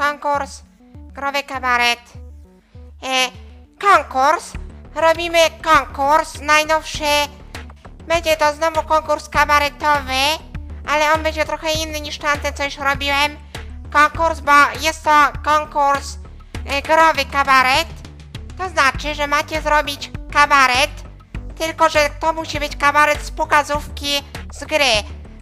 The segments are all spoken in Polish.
konkurs Growy Kabaret. E, konkurs. Robimy konkurs najnowszy. Będzie to znowu konkurs kabaretowy, ale on będzie trochę inny niż tamten, co już robiłem. Konkurs, bo jest to konkurs e, growy kabaret. To znaczy, że macie zrobić kabaret, tylko że to musi być kabaret z pokazówki z gry.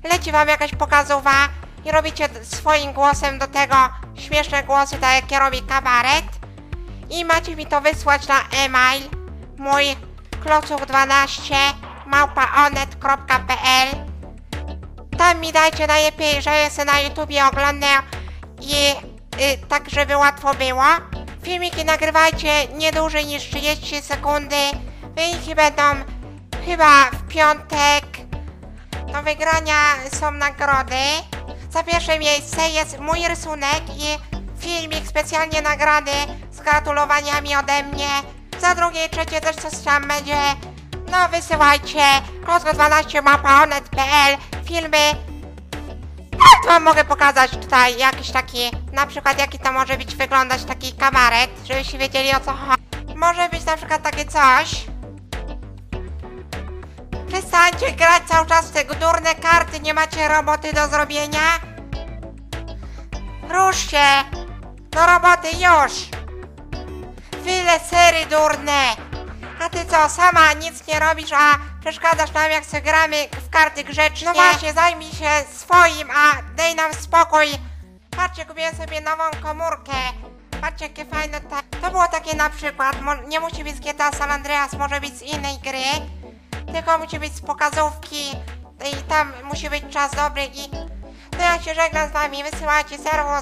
Leci wam jakaś pokazowa i robicie swoim głosem do tego śmieszne głosy, tak jak ja robię kabaret. I macie mi to wysłać na e-mail mój klocuch12 małpaonet.pl Tam mi dajcie najlepiej, że ja se na YouTubie oglądam i y, tak, żeby łatwo było. Filmiki nagrywajcie nie dłużej niż 30 sekundy. Wyniki będą chyba w piątek. Do wygrania są nagrody. Za pierwsze miejsce jest mój rysunek i filmik specjalnie nagrany z gratulowaniami ode mnie. Za drugie i trzecie też coś tam będzie. No wysyłajcie. Kozgo12 mapaonet.pl Filmy. Jak wam mogę pokazać tutaj jakiś taki, na przykład jaki to może być wyglądać taki kabaret, żebyście wiedzieli o co chodzi. Może być na przykład takie coś. Przestańcie grać cały czas w te durne karty, nie macie roboty do zrobienia? Rusz się! Do roboty już! Wyle sery durne! A ty co, sama nic nie robisz, a przeszkadzasz nam jak sobie gramy w karty grzecznie? No właśnie, zajmij się swoim, a daj nam spokój! Patrzcie, kupiłem sobie nową komórkę. Patrzcie, jakie fajne. To było takie na przykład, mo- nie musi być z GTA San Andreas, może być z innej gry. Tylko musi być z pokazówki i tam musi być czas dobry i... To ja się żegnam z wami, wysyłajcie serwus